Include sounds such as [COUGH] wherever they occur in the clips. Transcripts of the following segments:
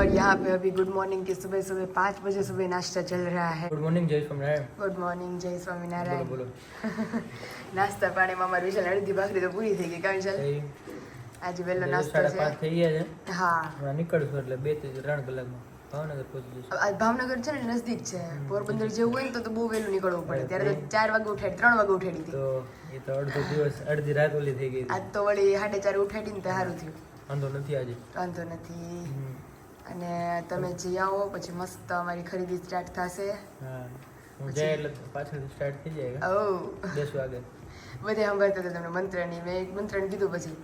और यहाँ पे अभी गुड मॉर्निंग की सुबह सुबह पाँच बजे सुबह नाश्ता चल रहा है ગુડ મોર્નિંગ જય સ્વામિનારાયણ ગુડ મોર્નિંગ જય બોલો સ્વામિનારાયણ બોલો નાસ્તા પાણીમાં અમારી વિશાલ અડધી ભાખરી તો પૂરી થઈ ગઈ કાં વિશાલ એ આજે વહેલો બે નાસ્તો સાડા પાંચ છે થઈ ગયા છે હા હમણાં નીકળશું એટલે બે થી ત્રણ કલાકમાં ભાવનગર પહોંચી જઈશું આ ભાવનગર છે ને નજદીક છે પોરબંદર જેવું હોય ને તો તો બહુ વહેલું નીકળવું પડે ત્યારે તો ચાર વાગે ઉઠાડી ત્રણ વાગે ઉઠાડી હતી તો એ તો અડધો દિવસ અડધી રાત ઓલી થઈ ગઈ આજ તો વળી સાડે ચાર ઉઠાડી ને તો સારું થયું વાંધો નથી આજે વાંધો નથી હમ. અને તમે જઈ આવો પછી મસ્ત અમારી ખરીદી સ્ટાર્ટ થશે. બધે સાંભળતા હતા તમને મંત્રની મેં એક મંત્રણ કીધું પછી.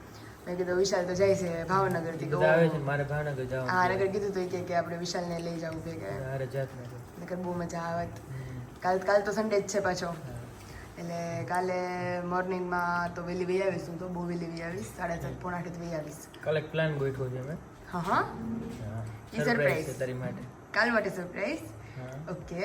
મેં કીધું વિશાલ તો જાય છે ભાવનગરથી આવે છે ને મારે ભાવનગર હા નગર કીધું તો કે આપણે આપણે વિશાલને લઈ જવું કે હારે જાત ને બહુ મજા આવત. કાલ કાલ તો સન્ડે જ છે પાછો. એટલે કાલે મોર્નિંગમાં તો વહેલી વહી આવીશ હું તો બહુ વહેલી વહી આવીશ. સાડા સાત પોણા આઠ વહી આવીશ. કાલે પ્લાન ગોઠવો છે મેં હા હા હા ઈ સરપ્રાઈઝ surprise. છે તારી માટે કાલ માટે સરપ્રાઈઝ હા ઓકે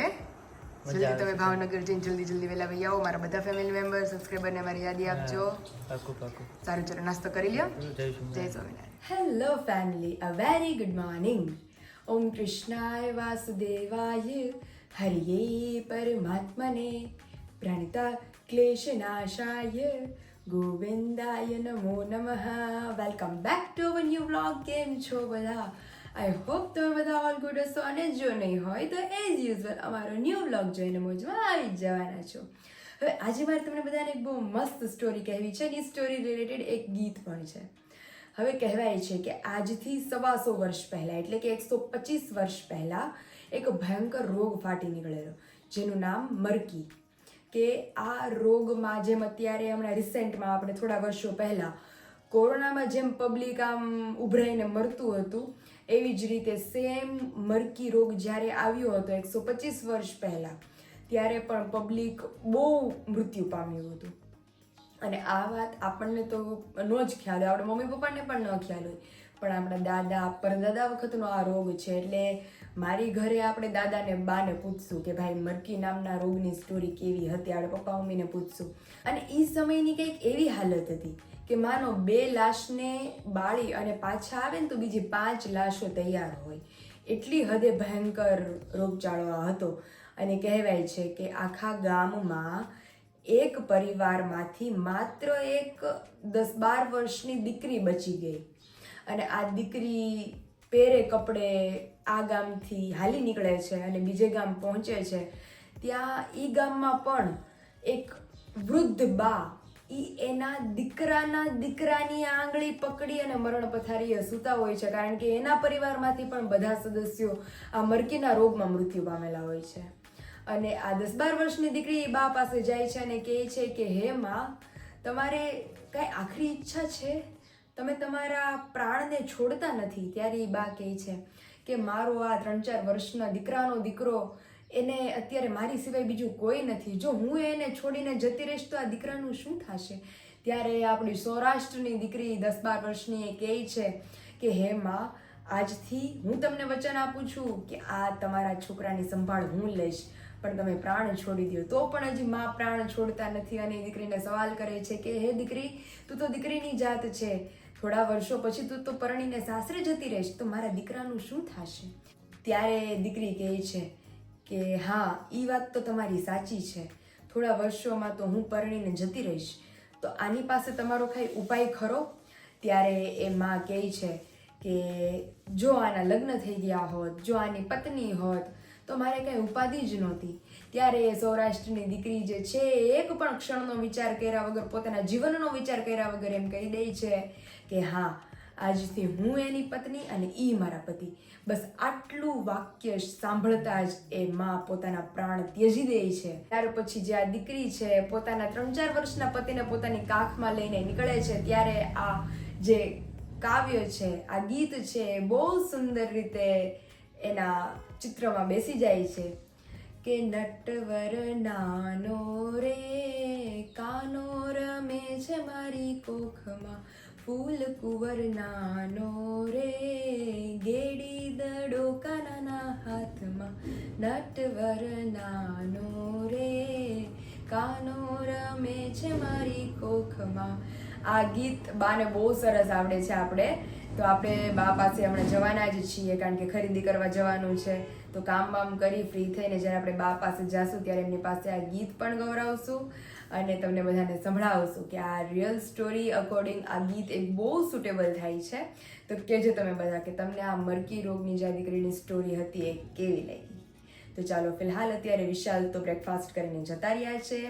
મજા જલ્દી આવે તમે છે. ભાવનગર જઈને જલ્દી જલ્દી વહેલા વહી આવો મારા બધા ફેમિલી મેમ્બર સબસ્ક્રાઈબરને મારી યાદી આપજો હા, પાકું પાકું સારું ચલો નાસ્તો કરી લ્યો જઈશું જય Swaminarayan hello family a very good morning ઓમ કૃષ્ણાય વાસુદેવાય હરિયે પરમાત્મને પ્રણિતા ક્લેશનાશાય ગોવિંદાય નમો નમઃ. Welcome back to our new vlog કેમ છો બધા? આઈ હોપ તમે બધા ઓલ ગુડ હશો અને જો નહીં હોય તો એઝ યુઝવલ અમારો ન્યૂ વ્લોગ જોઈને મોજમાં આવી જવાના છો. હવે આજે મારે તમને બધાને એક બહુ મસ્ત સ્ટોરી કહેવી છે અને સ્ટોરી રિલેટેડ એક ગીત પણ છે. હવે કહેવાય છે કે આજથી સવાસો વર્ષ પહેલાં, એટલે કે એકસો પચીસ વર્ષ પહેલાં એક ભયંકર રોગ ફાટી નીકળેલો, જેનું નામ મરકી. કે આ રોગમાં જેમ અત્યારે હમણાં રિસેન્ટમાં આપણે થોડા વર્ષો પહેલાં કોરોનામાં જેમ પબ્લિક આમ ઉભરાઈને મરતું હતું, એવી જ રીતે સેમ મરકી રોગ જ્યારે આવ્યો હતો એકસો પચીસ વર્ષ પહેલાં, ત્યારે પણ પબ્લિક બહુ મૃત્યુ પામ્યું હતું. અને આ વાત આપણને તો નો જ ખ્યાલ હોય, આપણા મમ્મી પપ્પાને પણ ન ખ્યાલ હોય. પણ આપણા દાદા પરદાદા વખતનો આ રોગ છે, એટલે મારી ઘરે આપણે દાદાને બાને પૂછશું કે ભાઈ, મરકી નામના રોગની સ્ટોરી કેવી હતી? આપણે પપ્પા મમ્મીને પૂછશું. અને એ સમયની કંઈક એવી હાલત હતી કે માનો બે લાશને બાળી અને પાછા આવે ને તો બીજી પાંચ લાશો તૈયાર હોય. એટલી હદે ભયંકર રોગચાળો હતો. અને કહેવાય છે કે આખા ગામમાં એક પરિવારમાંથી માત્ર એક દસ બાર વર્ષની દીકરી બચી ગઈ. અને આ દીકરી પહેરે કપડે આ ગામથી હાલી નીકળે છે અને બીજે ગામ પહોંચે છે. ત્યાં એ ગામમાં પણ એક વૃદ્ધ બા એ એના દીકરાના દીકરાની આંગળી પકડી અને મરણ પથારીએ સૂતા હોય છે, કારણ કે એના પરિવારમાંથી પણ બધા સદસ્યો આ મરકીના રોગમાં મૃત્યુ પામેલા હોય છે. અને આ દસ બાર વર્ષની દીકરી એ બા પાસે જાય છે અને કહે છે કે, હે માં, તમારે કાંઈ આખરી ઈચ્છા છે? તમે તમારા પ્રાણને છોડતા નથી. ત્યારે એ બા કહે છે કે મારો આ ત્રણ ચાર વર્ષના દીકરાનો દીકરો એને અત્યારે મારી સિવાય બીજું કોઈ નથી. જો હું એને છોડીને જતી રહીશ તો આ દીકરાનું શું થશે? ત્યારે આપણી સૌરાષ્ટ્રની દીકરી દસ બાર વર્ષની એ કહે છે કે, હે માં, આજથી હું તમને વચન આપું છું કે આ તમારા છોકરાની સંભાળ હું લઈશ. પણ તમે પ્રાણ છોડી દો તો પણ હજી માં પ્રાણ છોડતા નથી અને દીકરીને સવાલ કરે છે કે, હે દીકરી, તું તો દીકરીની જાત છે. થોડા વર્ષો પછી તું તો પરણીને સાસરે જતી રહીશ, તો મારા દીકરાનું શું થશે? ત્યારે દીકરી કહે છે કે, હા એ વાત તો તમારી સાચી છે. થોડા વર્ષોમાં તો હું પરણીને જતી રહીશ. તો આની પાસે તમારો કાંઈ ઉપાય ખરો? ત્યારે એ માં કહે છે કે, જો આના લગ્ન થઈ ગયા હોત, જો આની પત્ની હોત, તો મારે કાંઈ ઉપાધિ જ નહોતી. ત્યારે એ સૌરાષ્ટ્રની દીકરી જે છે એક પણ ક્ષણનો વિચાર કર્યા વગર, પોતાના જીવનનો વિચાર કર્યા વગર એમ કહી દે છે કે હા, આજથી હું એની પત્ની અને એ મારા પતિ. બસ આટલું વાક્ય સાંભળતા જ એ માં પોતાના પ્રાણ ત્યજી દે છે. ત્યાર પછી જે આ દીકરી છે, પોતાના ત્રણ ચાર વર્ષના પતિને પોતાની કાખમાં લઈને નીકળે છે, ત્યારે આ જે કાવ્ય છે, આ ગીત છે બહુ સુંદર રીતે એના ચિત્રમાં બેસી જાય છે. કે નટવર નાનો રે, કાનો રમે છે મારી કોખમાં. ફૂલ કુંવર નાનો રે ગેડી દડો કાનાના હાથમાં નટવર નાનો રે કાનો રમે છે મારી કોખમાં આ ગીત બાને બહુ સરસ આવડે છે આપણે. તો આપણે બા પાસે હમણાં જવાના જ છીએ, કારણ કે ખરીદી કરવા જવાનું છે. તો કામ બામ કરી, ફ્રી થઈને જ્યારે આપણે બા પાસે જાશું, ત્યારે એમની પાસે આ ગીત પણ ગૌરાવશું. અને તમને બધાને સંભળાવશું કે આ રિયલ સ્ટોરી અકોર્ડિંગ આ ગીત એક બહુ સુટેબલ થાય છે. તો કહેજો તમે બધા કે તમને આ મરકી રોગની જે આ દીકરીની સ્ટોરી હતી એ કેવી લાગી? તો ચાલો ફિલહાલ અત્યારે વિશાલ તો બ્રેકફાસ્ટ કરીને જતા રહ્યા છે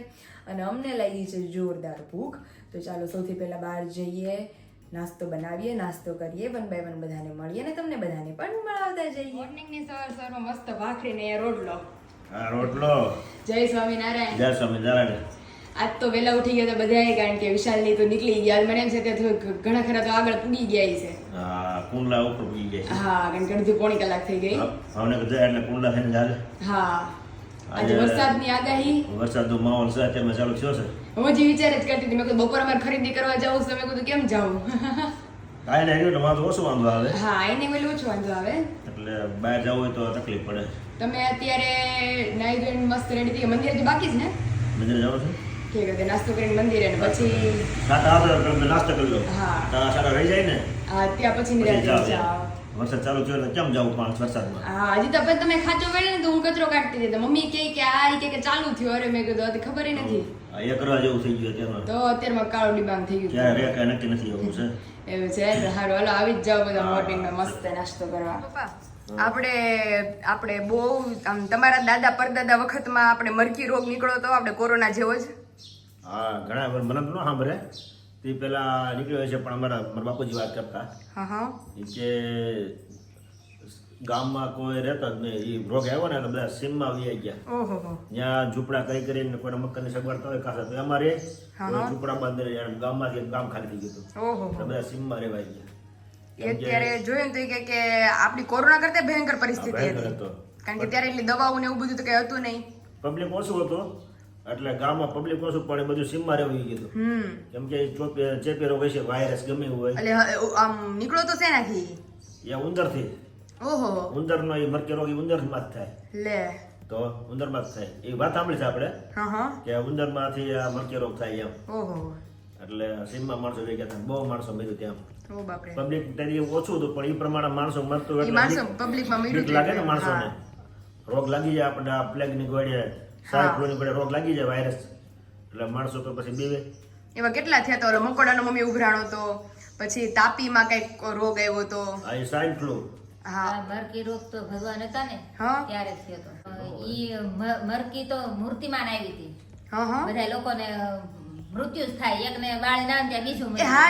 અને અમને લાગી છે જોરદાર ભૂખ. તો ચાલો સૌથી પહેલા બહાર જઈએ નાસ્તો બનાવીએ નાસ્તો કરીએ વન બાય વન બધાને મળીએ અને તમને બધાને પણ મળાવતા જઈએ. મોર્નિંગની સવાર સવારમાં મસ્ત ભાખરીને ને રોટલો. આ રોટલો. જય સ્વામિનારાયણ. જય સ્વામિનારાયણ. આજ તો વહેલા ઉઠી ગયા હતા બધાએ કારણ કે વિશાલની તો નીકળી ગયા. મને એમ છે કે ઘણા ખરા તો આગળ પૂગી ગયા છે. કુંડલા ઉપર પૂગી ગયા હા કારણ કે અડધી પોણી કલાક થઈ ગઈ. અમને બધા એટલે કુંડલા થઈને ચાલે હા આજે વરસાદની આગાહી. વરસાદનો માહોલ છે અત્યારમાં ચાલુ થયો છે. હું જે વિચાર જ કરતી હતી મેં કીધું બપોર અમારે ખરીદી કરવા જાઉં છે. મેં કીધું કેમ જાઉં? કાંઈ નહીં એટલે વાંધો ઓછો વાંધો આવે. હા એને મેં ઓછો વાંધો આવે. એટલે બહાર જવું હોય તો તકલીફ પડે. તમે અત્યારે નાઈ ધોઈને મસ્ત રેડી થઈ. મંદિર બાકી જ ને? મંદિરે જવું છે? ઠીક છે નાસ્તો કરીને મંદિરે ને પછી સાટા આવે નાસ્તો કરી લો. હા. સાટા રહી જાય ને? હા ત્યાં પછી પછી નિરાંતે જાઓ. જાઓ. વરસાદ ચાલુ થયો કેમ જવું પાંચ વરસાદમાં? હા હજી તો તમે ખાચો પડે ને તો હું કચરો કાઢતી હતી. મમ્મી કહે કે આ કે ચાલુ થયો. અરે મેં કીધું હજી ખબર નથી. આ કરવા જેવું થઈ ગયું અત્યારમાં. તો અત્યારમાં કાળો ડિબાંગ થઈ ગયું. ક્યારે રે કાંઈ નક્કી નથી એવું છે. એવું છે હારું હાલો આવી જ જાઓ બધા મોર્નિંગમાં મસ્ત નાસ્તો કરવા. આપણે આપણે બહુ આમ તમારા દાદા પરદાદા વખતમાં આપણે મરકી રોગ નીકળ્યો તો આપણે કોરોના જેવો જ હા ઘણા મને ન સાંભળે. તે પેલા નીકળ્યો છે પણ અમારા મારા બાપુજી વાત કરતા. હા હા. કે ગામમાં કોઈ રહેતો જ નહીં. રોગ આવ્યો ને એટલે બધા સીમમાં આવી ગયા. ત્યાં ઝૂંપડા કરી કરીને કોઈને મકાનની સગવડ હોય ખાસ તો અમારે કોઈ. ઝૂંપડા બંધ ગામમાંથી ગામ ખાલી થઈ ગયું બધા સીમમાં રહેવાય ગયા. અત્યારે જોયું ને તો કે આપણી કોરોના કરતા ભયંકર પરિસ્થિતિ હતો. કારણ કે ત્યારે એટલી દવાઓ ને એવું બધું તો કઈ હતું નહીં. પબ્લિક ઓછું હતું. એટલે ગામમાં પબ્લિક ઓછું પડે બધું સીમમાં રહેવું હતું કેમ કે ચેપી રોગ હશે વાયરસ ગમે હોય. એટલે આમ નીકળો તો શેનાથી? એ ઉંદરથી. ઓહો. ઉંદરનો એ મરકી રોગ ઉંદરમાં જ થાય. લે. તો ઉંદરમાં જ થાય. એ વાત સાંભળી છે આપણે? કે ઉંદરમાંથી આ મરકી રોગ થાય એમ. ઓહો. એટલે સીમમાં માણસો ભેગા થાય બહુ માણસો મર્યું ત્યાં. પબ્લિક તરીકે ઓછું હતું પણ એ પ્રમાણે માણસો મરતું એટલે લાગે ને માણસોને. રોગ લાગી જાય આપણે આ પ્લેગની ગોળે સાહેબ ફ્લૂની ગોળે રોગ લાગી જાય વાયરસ એટલે માણસો તો પછી બીવે. એવા કેટલા થયા તો? ઓલો મકોડાનો મમ્મી ઉભરાણો તો પછી તાપીમાં કંઈક રોગ આવ્યો તો. આ સ્વાઇન ફ્લૂ હા. મરકી રોગ તો ભગવાન હતા ને ત્યારે થયો તો. ઈ મરકી તો મૂર્તિમાન આવી હતી. હા હા. બધા લોકોને મૃત્યુ જ થાય. એકને બાળ ના ત્યાં બીજું હા.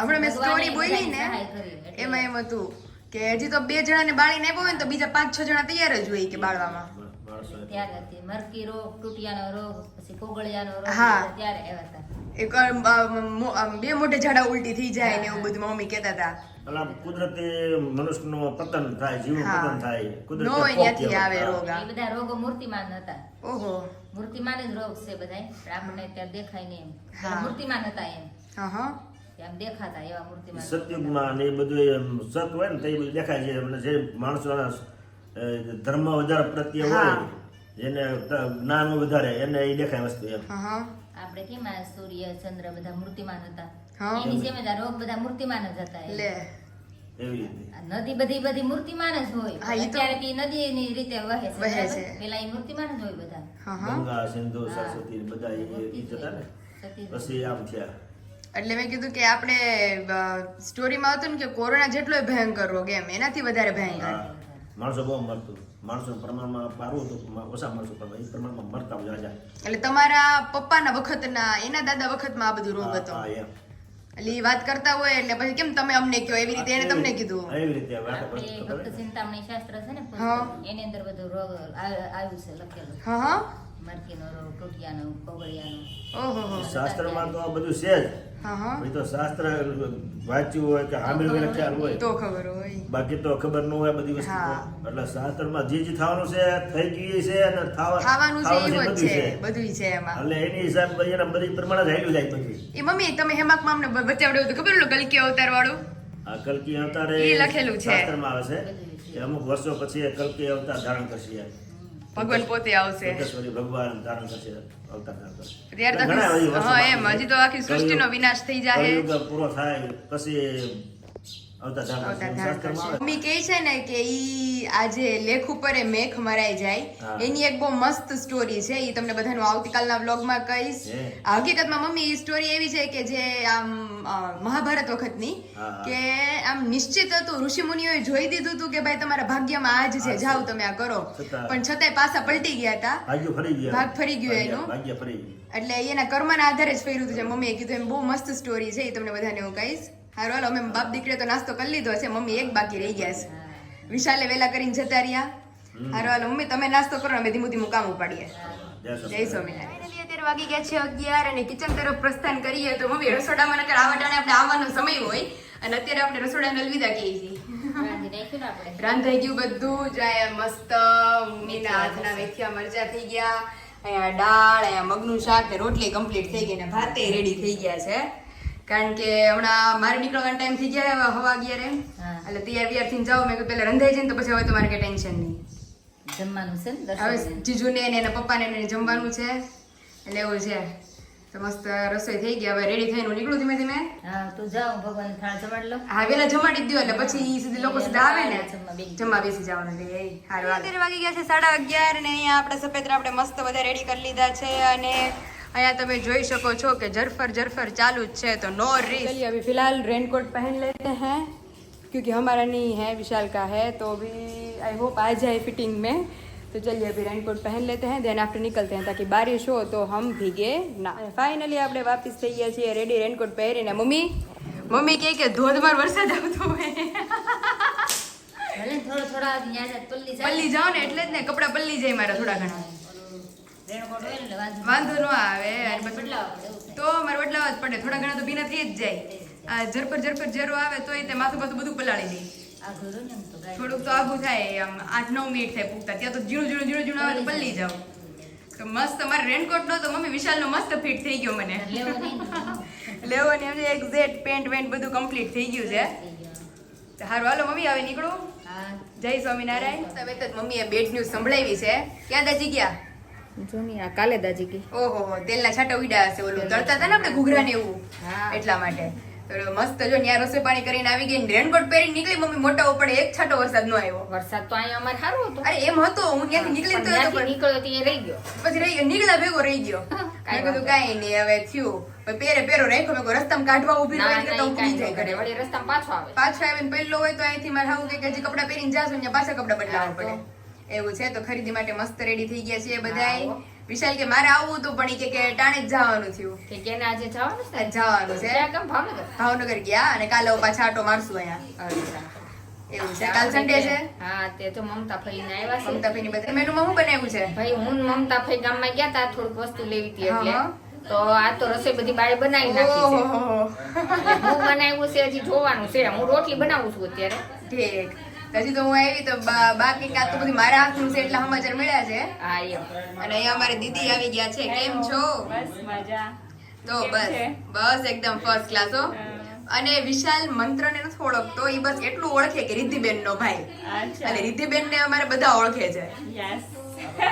હમણાં મેં સ્ટોરી બોલી ને એમાં એમ હતું કે હજી તો બે જણાને બાળીને આપ્યો હોય ને તો બીજા પાંચ છ જણા તૈયાર જ હોય કે બાળવામાં. ત્યારે હતી મરકી રોગ તૂટિયાનો રોગ પછી કોગળિયાનો રોગ ત્યારે આવ્યા હતા એક બે મોટે ઝાડા ઉલટી થઈ જાય ને એવું બધું મમ્મી કહેતા હતા. એટલે કુદરતી મનુષ્યનું પતન થાય જીવન પતન થાય કુદરતી અહીંયાથી આવે રોગ. આ. એ બધા રોગો મૂર્તિમાન હતા. ઓહો. મૂર્તિમાન જ રોગ છે બધાય પણ આપણને ત્યાં દેખાય નહીં એમ. મૂર્તિમાન હતા એમ. હા હા એમ દેખાતા એવા મૂર્તિમાન સતયુગમાં ને એ બધું સત હોય ને તો એ બધું દેખાય છે. જે માણસોના ધર્મ વધારે પ્રત્યે હોય. જેને જ્ઞાન વધારે એને એ દેખાય વસ્તુ એમ. હા હા. આપણે કેમ આ સૂર્ય ચંદ્ર બધા મૂર્તિમાન હતા? એની જેમ જ આ રોગ બધા મૂર્તિમાન જ હતા. લે. એવી રીતે. આ નદી બધી બધી મૂર્તિમાન જ હોય. અત્યારે તે નદી અત્યારે રીતે વહે છે વહે બરાબર? છે. પેલા એ મૂર્તિમાન જ હોય બધા. હા હા. ગંગા સિંધુ સરસ્વતી બધા એ- જતા ને? પછી આમ થયા. એટલે મેં કીધું કે આપણે સ્ટોરીમાં હતું ને કે કોરોના જેટલો ભયંકર રોગ એમ એનાથી વધારે ભયંકર. માણસો બહુ મરતું. માણસો પ્રમાણમાં પારું હતું ઓછા માણસો પણ એ પ્રમાણમાં મરતા બધા જા એટલે તમારા પપ્પાના વખતના એના દાદા વખતમાં આ બધું રોગ હતો? હા, એમ. એટલે એ વાત કરતા હોય એટલે પછી કેમ તમે અમને કયો? એવી રીતે એને તમને કીધું? એવી રીતે વાત ભક્ત ચિંતામણી શાસ્ત્ર છે ને હા. એની અંદર બધું રોગ આવ્યું છે લખેલું. હા હા. મરકીનો રોગ ટૂટિયાનો કોગળિયાનો ઓહો શાસ્ત્રમાં તો આ બધું છે જ. તો શાસ્ત્ર વાંચ્યું હોય કે હોય ખ્યાલ હોય. તો ખબર હોય. બાકી તો ખબર ન હોય બધી વસ્તુ. એટલે શાસ્ત્રમાં જે જે થવાનું છે થઈ ગયું છે અને થવાનું છે બધું છે બધું છે એમાં. એટલે એની હિસાબ એના બધી પ્રમાણે જ હાલ્યું જાય પછી. એ મમ્મી તમે હેમાકમાં અમને બચાવડ્યું હતું ખબર ગલકી કલકી અવતાર વાળું આ કલ્કી અવતારે એ લખેલું છે. શાસ્ત્રમાં આવે છે. કે અમુક વર્ષો પછી કલ્કી અવતાર ધારણ કરશે. ભગવાન પોતે આવશે. ભગવાન ધારણ કરશે અવતાર ધારણ વર્ષો હા એમ હજી તો આખી સૃષ્ટિનો વિનાશ થઈ જાય પૂરો થાય પછી અવતાર ધારણ અવતાર કરશે. ધારણ શાસ્ત્રમાં કરશે. આવે. મમ્મી કહે છે ને કે ઈ આજે લેખ ઉપર એ મેઘ મરાઈ જાય એની એક બહુ મસ્ત સ્ટોરી છે એ તમને બધાનું આવતીકાલના વ્લોગમાં કહીશ હકીકતમાં મમ્મી સ્ટોરી એવી છે કે જે આમ મહાભારત વખતની. કે આમ નિશ્ચિત હતું ઋષિ મુનિઓએ જોઈ દીધું હતું કે ભાઈ તમારા ભાગ્યમાં આજ જ છે જાઓ તમે આ કરો. પણ છતાંય પાછા પલટી ગયા હતા. ભાગ ફરી ગયો એનું. એટલે એના કર્મના આધારે જ ફેર્યું હતું જે મમ્મીએ કીધું એમ બહુ મસ્ત સ્ટોરી છે એ તમને બધાને હું કહીશ. હારું હાલો અમે બાપ દીકરી તો નાસ્તો કરી લીધો છે મમ્મી એક બાકી રહી ગયા છે. વિશાલે વેલા કરીને જતા રહ્યા. હારો હાલો મમ્મી તમે નાસ્તો કરો ને અમે ધીમું ધીમું કામ ઉપાડીએ. જય જય સ્વામિનારાયણ. વાગી ગયા છે અગિયાર અને કિચન તરફ પ્રસ્થાન કરીએ તો મમ્મી રસોડામાં નકર આવા ટાણે આપણે આવવાનો સમય હોય અને અત્યારે આપણે રસોડાને અલવિદા કહીએ છીએ. રાંધાઈ ગયું બધું જાય મસ્ત મમ્મીના હાથના મેથિયા મરચા થઈ ગયા અહીંયા દાળ અહીંયા મગનું શાક ને રોટલી કમ્પ્લીટ થઈ ગઈ ને ભાતે રેડી થઈ ગયા છે. કારણ કે હમણાં મારે નીકળવાનો ટાઈમ થઈ ગયા હવે અગિયારે. એટલે તૈયાર વિયાર થઈને જાઓ મેં પહેલા રંધાઈ જાય ને તો પછી હવે તમારે કઈ ટેન્શન નહીં. જમવાનું છે હવે જીજુને ને એના પપ્પાને જમવાનું છે. એટલે એવું છે તો મસ્ત રસોઈ થઈ ગઈ હવે રેડી થઈને હું નીકળું ધીમે ધીમે હા તું જાઓ ભગવાન થાળ જમાડ લો હા વેલા જમાડી જ દો એટલે પછી ઈ સીધી લોકો સીધા આવે ને જમવા બેસી જમવા બેસી જવાનું એટલે એ હારું અત્યારે વાગી ગયા છે સાડા અગિયાર ને અહીંયા આપણે સફેદ આપણે મસ્ત બધા રેડી કરી લીધા છે અને અહીંયા તમે જોઈ શકો છો કે જરફર જરફર ચાલુ જ છે તો નો रिस्क चलिए अभी फिलहाल रेनकोट पहन लेते हैं क्योंकि हमारा नहीं है विशाल का है तो अभी आई होप आ जाए फिटिंग में तो चलिए अभी रेनकोट पहन लेते हैं देन आफ्टर निकलते हैं ताकि बारिश हो तो हम भीगे ना फाइनली આપણે વાપસ થઈ ગયા છીએ રેડી રેનકોટ પહેરીને મમ્મી મમ્મી કહે કે ધોધમાર વરસાદ આવતો હોય ભલે ને થોડો થોડા ન્યા જા પલ્લી જાય પલ્લી જાઓ ને એટલે જ ને કપડા પલ્લી જાય મારા થોડા ઘણા રેણકોટ હોય ને એટલે વાંધો વાંધો ન આવે અને નહીં. પછી બદલાવ પડે એવું થાય. તો મારે બદલાવા જ પડે થોડા ઘણા તો ભીના થઈ જ જાય આ ઝરપર ઝરપર ઝેરો આવે તો તે માથું બાથું બધું પલાળી દે થોડુંક તો આઘું થાય આમ આઠ નવ મિનિટ થાય પૂગતા. ત્યાં તો ઝીણું ઝીણું ઝીણું ઝીણું આવે તો પલ્લી જાવ તો મસ્ત મારે રેનકોટ નો તો મમ્મી વિશાલનો મસ્ત ફિટ થઈ ગયો મને. લેવો ને. લેવાની હજી એક પેન્ટ વેન્ટ બધું કમ્પ્લીટ થઈ ગયું છે. તો હારું હાલો મમ્મી હવે નીકળું. જય સ્વામિનારાયણ. હવે તો મમ્મીએ બેડ ન્યૂઝ સંભળાવી છે. ક્યાં દાજી ગયા? આ કાલે દાજી ગઈ. ઓહો હો, તેલના છાંટા ઉડ્યા હશે ઓલું. તળતા હતા ને આપણે ઘૂઘરા ને એવું એટલા માટે. મસ્ત જો ન્યા રસોઈ પાણી કરીને આવી ગઈ રેનકોટ પહેરી નીકળી મમ્મી મોટા ઉપર એક છાંટો વરસાદ નો આવ્યો. વરસાદ તો અહીંયા અમારે સારો હતો. અરે એમ હતો હું ત્યાંથી નીકળી તો હતો નીકળ્યો ત્યાં રહી ગયો. પછી રહી ગયો નીકળ્યા ભેગો રહી ગયો. કાઈ બધું કાઈ નહીં હવે થયું. પેરે પેરો રેખો ભેગો રસ્તામાં કાઢવા ઊભી રહી તો ઈ જાય કરે. વળી રસ્તામાં પાછો આવે. પાછા આવીને પહેલો હોય તો અહીંથી મારે હાવું કે હજી કપડાં પહેરીને જાશું ને પાછા કપડાં બદલાવા પડે. એવું છે તો ખરીદી માટે મસ્ત રેડી થઈ ગયા હા, બધાય. વિશાલ કે મારે આવવું હતું પણ કે કે ટાણે જ જવાનું થયું. કે કે આજે જવાનું છે? જવાનું છે. કેમ ભાવનગર? ભાવનગર ગયા અને કાલે પાછા આટો મારશું અહીંયા. એવું છે. કાલ સન્ડે છે? હા તે તો મમતા ફઈને આવ્યા છે. મમતા ભાઈની બધા. મેનુમાં શું બનાવ્યું છે? ભાઈ હું ને મમતા ફઈ ગામમાં ગયા તા થોડીક વસ્તુ લેવી હતી એટલે. તો આ તો રસોઈ બધી બાય બનાવી નાખી છે. હું બનાવ્યું છે હજી જોવાનું છે. હું રોટલી બનાવું છું અત્યારે. ઠીક. હજી તો હું આવી તો બા- બાકી કાં તો બધી મારા હાથનું છે એટલા સમાચાર મળ્યા છે હા એમ અને અહીંયા અમારી દીદી આવી ગયા છે કેમ છો બસ મજા તો કેમ બસ છે? બસ એકદમ ફર્સ્ટ ક્લાસ હો અને વિશાલ મંત્રને નથી ઓળખતો એ બસ એટલું ઓળખે કે રિદ્ધિબેન નો ભાઈ અચ્છા અને રિદ્ધિબેન ને અમારે બધા ઓળખે છે યસ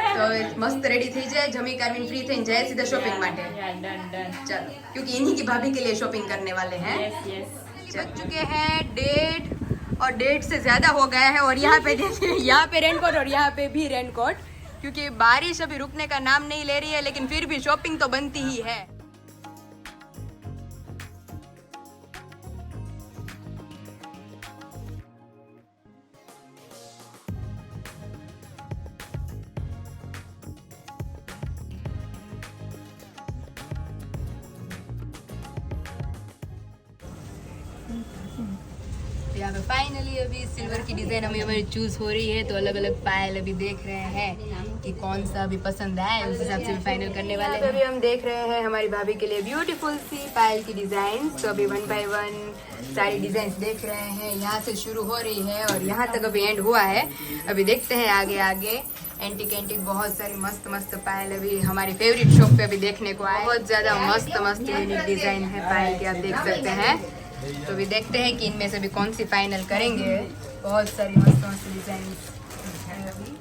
તો હવે મસ્ત રેડી થઈ જાય જમી કારવીને फ्री થઈને જાય सीधा शॉपिंग માટે या डन डन चलो क्योंकि इन्हीं की भाभी के लिए शॉपिंग करने वाले हैं यस यस बज चुके हैं डेढ़ और डेढ़ से ज्यादा हो गया है और यहाँ पे देखिए यहाँ पे रेनकोट और यहाँ पे भी रेनकोट क्योंकि बारिश अभी रुकने का नाम नहीं ले रही है लेकिन फिर भी शॉपिंग तो बनती ही है हमारी चूज़ हो रही है तो अलग अलग पायल अभी देख रहे हैं कि कौन सा अभी पसंद आए उस हिसाब से फाइनल करने वाले हैं। अभी हम देख रहे हैं हमारी भाभी के लिए ब्यूटीफुल सी पायल की डिज़ाइन तो अभी वन बाय वन सारी डिज़ाइन देख रहे हैं। यहाँ से शुरू हो रही है और यहाँ तक अभी एंड हुआ है। अभी देखते हैं आगे आगे एंटिक एंटिक बहुत सारी मस्त मस्त पायल अभी हमारी फेवरेट शॉप पे अभी देखने को आए। बहुत ज़्यादा मस्त मस्त यूनिक डिज़ाइन है पायल की आप देख सकते हैं। तो अभी देखते हैं कि इनमें से भी कौन सी फाइनल करेंगे। बहुत सारी मस्त मस्त डिजाइन है अभी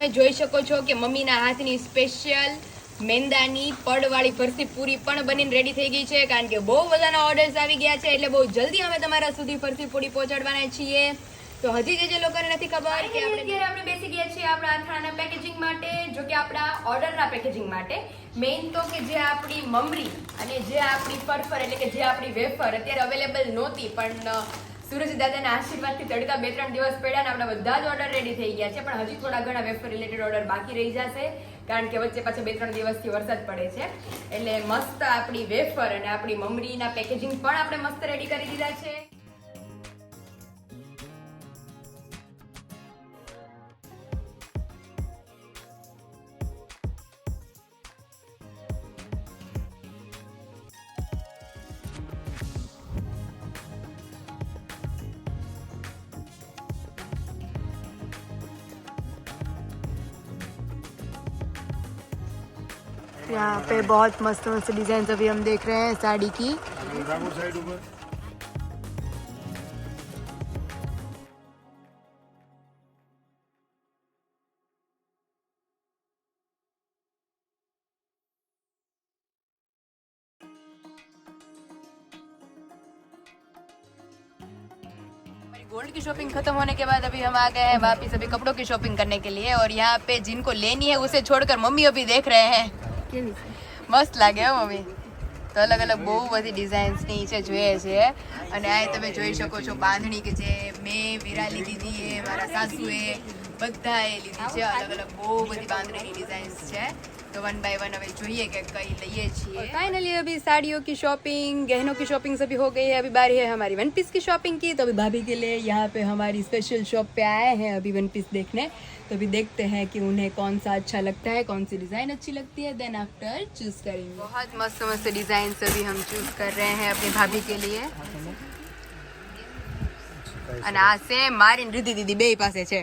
તમે જોઈ શકો છો કે મમ્મીના હાથની સ્પેશિયલ મેંદાની પડવાળી ફરસી પૂરી પણ બનીને રેડી થઈ ગઈ છે, કારણ કે બહુ બધાના ઓર્ડર્સ આવી ગયા છે, એટલે બહુ જલ્દી અમે તમારા સુધી ફરસી પૂરી પહોંચાડવાના છીએ. તો હજી જે જે લોકોને નથી ખબર કે આપણે અત્યારે આપણે બેસી ગયા છીએ આપણા અથાણાના પેકેજિંગ માટે, જો કે આપણા ઓર્ડરના પેકેજિંગ માટે. મેઇન તો કે જે આપણી મમરી અને જે આપણી ફરફર, એટલે કે જે આપણી વેફર અત્યારે અવેલેબલ નહોતી, પણ સુરજ દાદાના આશીર્વાદથી તડકા બે ત્રણ દિવસ પડ્યા ને આપણા બધા જ ઓર્ડર રેડી થઈ ગયા છે, પણ હજી થોડા ઘણા વેફર રિલેટેડ ઓર્ડર બાકી રહી જશે, કારણ કે વચ્ચે પાછા બે ત્રણ દિવસથી વરસાદ પડે છે. એટલે મસ્ત આપણી વેફર અને આપણી મમરીના પેકેજિંગ પણ આપણે મસ્ત રેડી કરી દીધા છે. पे बहुत मस्त मस्त डिज़ाइन अभी हम देख रहे हैं साड़ी की। गोल्ड की शॉपिंग खत्म होने के बाद अभी हम आ गए हैं वापिस अभी कपड़ों की शॉपिंग करने के लिए और यहाँ पे जिनको लेनी है उसे छोड़कर मम्मी अभी देख रहे हैं? મસ્ત લાગે હો મમ્મી. તો અલગ અલગ બહુ બધી ડિઝાઇન્સની છે, જોઈએ છે. અને આ તમે જોઈ શકો છો બાંધણી કે જે મેં વિરા લીધી એ, મારા સાસુએ બધાએ લીધી છે. અલગ અલગ બહુ બધી બાંધણીની ડિઝાઇન્સ છે. तो वन बाय वन अभी જોઈએ કે કઈ લઈએ છીએ फाइनली अभी साड़ियों की शॉपिंग गहनों की शॉपिंग सभी हो गई है अभी बारी है हमारी वन पीस की शॉपिंग की तो अभी भाभी के लिए यहाँ पे हमारी स्पेशल शॉप पे आए हैं अभी वन पीस देखने तो अभी देखते हैं कि उन्हें कौन सा अच्छा लगता है कौन सी डिजाइन अच्छी लगती है देन आफ्टर चूज करेंगे बहुत मस्त मस्त डिजाइन अभी हम चूज कर रहे हैं अपनी भाभी के लिए અને આ સેમ મારી ને રીતિ દીદી બે પાસે છે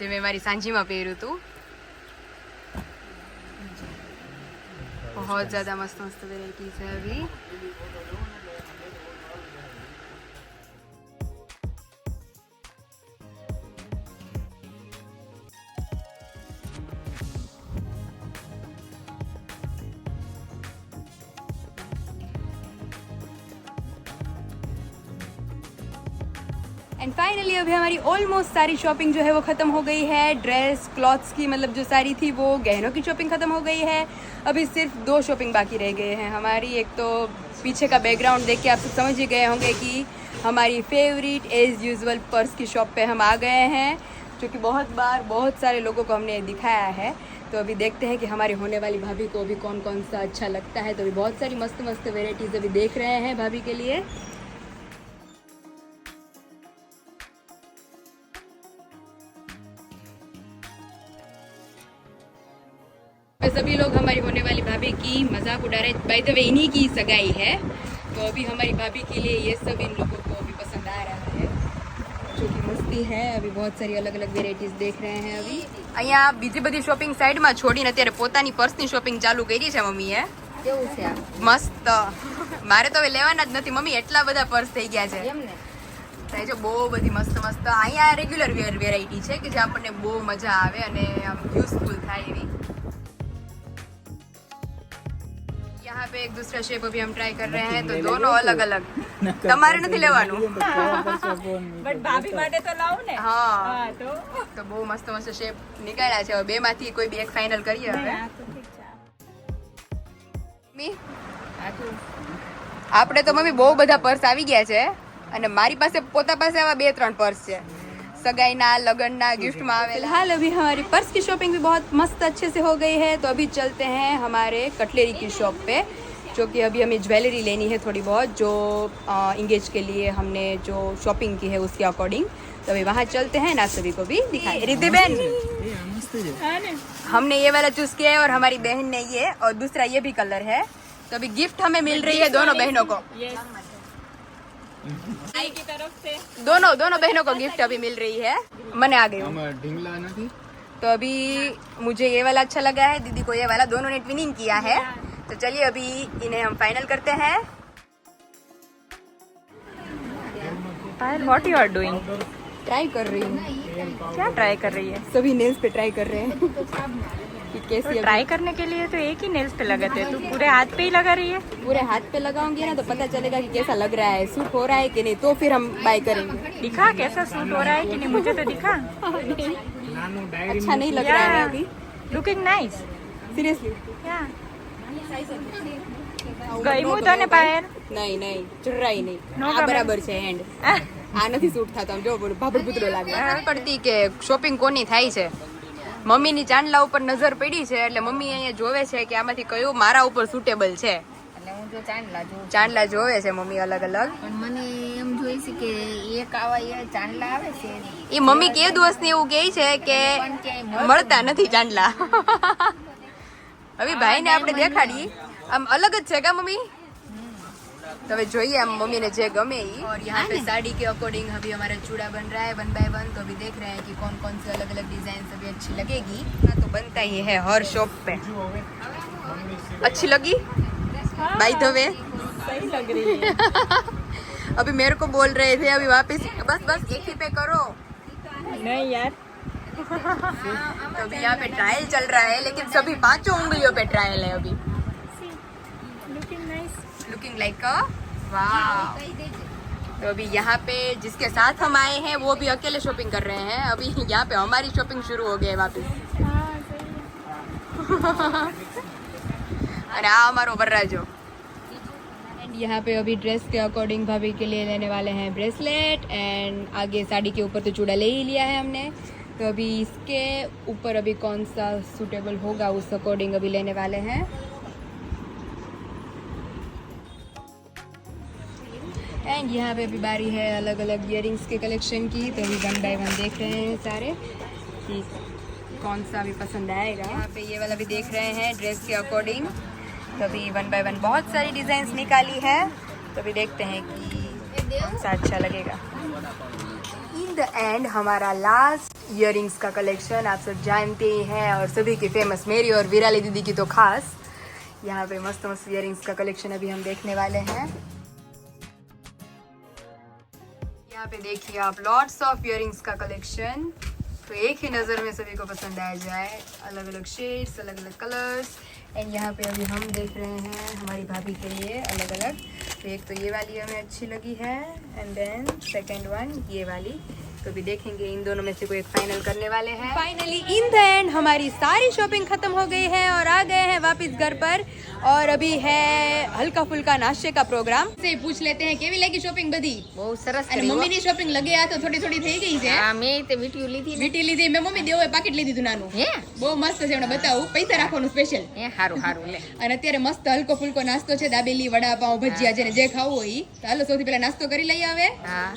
જે મેં મારી સાંજીમાં પહેર્યું હતું बहुत ज़्यादा मस्त मस्त वेराइटीज है अभी फाइनली अभी हमारी ऑलमोस्ट सारी शॉपिंग जो है वो ख़त्म हो गई है। ड्रेस क्लॉथ्स की मतलब जो सारी थी वो गहनों की शॉपिंग ख़त्म हो गई है। अभी सिर्फ़ दो शॉपिंग बाकी रह गए हैं। हमारी एक तो पीछे का बैकग्राउंड देख के आप सब समझ ही गए होंगे कि हमारी फेवरेट एज यूजल पर्स की शॉप पे हम आ गए हैं, जो कि बहुत बार बहुत सारे लोगों को हमने दिखाया है। तो अभी देखते हैं कि हमारी होने वाली भाभी को अभी कौन कौन सा अच्छा लगता है। तो अभी बहुत सारी मस्त मस्त वेराइटीज़ अभी देख रहे हैं भाभी के लिए। सभी लोग हमारी होने वाली भाभी की मजाक उड़ा रहे बाय द वे इन्हीं की सगाई है तो अभी हमारी भाभी के लिए ये सब इन लोगों को अभी पसंद आ रहा है जो कि મસ્તી है अभी बहुत सारी अलग अलग वेराइटीज देख रहे हैं अभी અહીંયા બીજી બધી શોપિંગ સાઈડમાં છોડીને અત્યારે પોતાની પર્સની શોપિંગ ચાલુ કરી છે મમ્મીએ કેવું છે આ મસ્ત મારે તો હવે લેવાના જ નથી મમ્મી એટલા બધા પર્સ થઈ ગયા છે એમ ને થાય છે બહુ બધી મસ્ત મસ્ત અહીંયા રેગ્યુલર વેર વેરાયટી છે કે જે આપણને બહુ મજા આવે અને આમ યુઝફુલ થાય એવી पे एक दूसरा शेप अभी हम ट्राई कर रहे हैं तो दोनों अलग अलग તમારે નથી લેવાનું બટ ભાભી માટે તો લાવું ને હા હા તો તો બહુ મસ્ત મસ્ત શેપ નીકળ્યા છે હવે બે માંથી કોઈ બી એક ફાઇનલ કરીએ હવે હા તો ઠીક છે મમ્મી આપણે તો મમ્મી બહુ બધા પર્સ આવી ગયા છે અને મારી પાસે પોતા પાસે આવા બે ત્રણ પર્સ છે सगाईना लगनना गिफ्ट में आवे फिलहाल अभी हमारी पर्स की शॉपिंग भी बहुत मस्त अच्छे से हो गई है तो अभी चलते हैं हमारे कटलेरी की शॉप पे जो कि अभी हमें ज्वेलरी लेनी है थोड़ी बहुत जो इंगेज के लिए हमने जो शॉपिंग की है उसके अकॉर्डिंग तो अभी वहाँ चलते हैं ना सभी को भी दिखाई रिद्धि बहन हमने ये वाला चूज़ किया है और हमारी बहन ने ये और दूसरा ये भी कलर है। तो अभी गिफ्ट हमें मिल रही है दोनों बहनों को। दोनों दोनों बहनों को गिफ्ट अभी मिल रही है। मैंने आ गई तो अभी मुझे ये वाला अच्छा लगा है दीदी को ये वाला दोनों ने ट्विनिंग किया है। तो चलिए अभी इन्हें हम फाइनल करते हैं। Payal what you are doing try कर रही हूँ। क्या ट्राई कर रही है? सभी नेल्स पे ट्राई कर रहे हैं। कि कैसे तो ट्राई करने के लिए तो एक ही नेल्स पे लगाते हैं तो तू पूरे हाथ पे ही लगा रही है? पूरे हाथ पे लगाऊँगी ना तो पता चलेगा कि कैसा लग रहा है। सूट हो रहा है कि नहीं? तो फिर हम बाय करेंगे। दिखा कैसा सूट हो रहा है कि नहीं? मुझे तो दिखा। अच्छा नहीं लग रहा है अभी। लुकिंग नाइस सीरियसली ગઈ તો ને પાયલ? નહીં નહીં જરાય નહીં. આ બરાબર છે હેન્ડ આ નથી સૂટ થતો જો ભાભડ પુતળો લાગે. પડતી કે શોપિંગ કોની થાય છે? મમ્મીની ચાંદલા ઉપર નજર પડી છે એટલે મમ્મી અહીંયા જોવે છે કે આમાંથી કયું મારા ઉપર સુટેબલ છે. એટલે હું જો ચાંદલા જોવે છે મમ્મી અલગ અલગ. પણ મને એમ જોઈ છે કે એક આવા એ ચાંદલા આવે છે એ મમ્મી કે દિવસની એવું કહે છે કે મળતા નથી ચાંદલા. હવે ભાઈને આપણે દેખાડીએ આમ અલગ જ છે કા મમ્મી तो अभी જોઈએ हम मम्मी ने जे गमे ही और यहाँ पे साड़ी के अकॉर्डिंग अभी हमारा चूड़ा बन रहा है वन बाय वन तो अभी देख रहे हैं कि कौन कौन से अलग अलग डिजाइन अभी अच्छी लगेगी ना तो बनता ही है हर शॉप पे अच्छी लगी बाय द वे सही लग रही है अभी मेरे को बोल रहे थे अभी वापस बस बस एक ही पे करो नहीं यार तो [LAUGHS] अभी यहाँ पे ट्रायल चल रहा है लेकिन सभी पाँचों उंगलियों पे ट्रायल है अभी। लुकिंग लाइक अ तो अभी यहाँ पे जिसके साथ हम आए हैं वो भी अकेले शॉपिंग कर रहे हैं। अभी यहाँ पे हमारी शॉपिंग शुरू हो गई है वापस। [LAUGHS] हाँ है आ हमारो वरराजो एंड यहाँ पे अभी ड्रेस के अकॉर्डिंग भाभी के लिए लेने वाले हैं ब्रेसलेट एंड आगे साड़ी के ऊपर तो चूड़ा ले ही लिया है हमने। तो अभी इसके ऊपर अभी कौन सा सूटेबल होगा, उस अकॉर्डिंग अभी लेने वाले हैं। एंड यहाँ पे अभी बारी है अलग अलग इयर के कलेक्शन की तो अभी वन बाय वन देख रहे हैं सारे कि कौन सा अभी पसंद आएगा। यहाँ पे ये वाला भी देख रहे हैं ड्रेस के अकॉर्डिंग तो अभी वन बाय वन बहुत सारी डिज़ाइन निकाली है तो अभी देखते हैं कि कौन सा अच्छा लगेगा। द एंड हमारा लास्ट इयर का कलेक्शन आप सब जानते ही हैं और सभी की फ़ेमस मेरी और विराली दीदी की तो खास। यहाँ पे मस्त मस्त इयर का कलेक्शन अभी हम देखने वाले हैं। यहाँ पे देखिए आप लॉट्स ऑफ़ इयर का कलेक्शन तो एक ही नज़र में सभी को पसंद आ जाए। अलग अलग शेड्स अलग अलग कलर्स एंड यहाँ पे अभी हम देख रहे हैं हमारी भाभी के लिए अलग अलग तो एक तो ये वाली हमें अच्छी लगी है एंड देन सेकंड वन ये वाली। तो अभी देखेंगे इन दोनों में से कोई एक फाइनल करने वाले हैं फाइनली इन द एंड हमारी सारी शॉपिंग खत्म हो गई है और आ गए हैं वापस घर पर और अभी है हल्का फुल्का नाश्ते का प्रोग्राम से पूछ लेते हैं केवी लगी शॉपिंग बधी બહુ સરસ અને કરી હો. મમ્મીની શોપિંગ લગે આ તો થોડી થોડી થઈ ગઈ છે હા મેં તે વીટીયું લીધી ને વીટી લીધી મેં મમ્મી દેવો પાકીટ લઈ દીધું નાનું હે બહુ મસ્ત છે હમણાં બતાવું પૈસા રાખવાનું સ્પેશિયલ હે હારું હારું લે [LAUGHS] અને અત્યારે મસ્ત હલકો ફુલકો નાસ્તો છે દાબેલી વડાપાઉં ભજીયા જેને જે ખાવું હોય ઈ. તો હાલો સૌથી પહેલા નાસ્તો કરી લઈએ હવે હા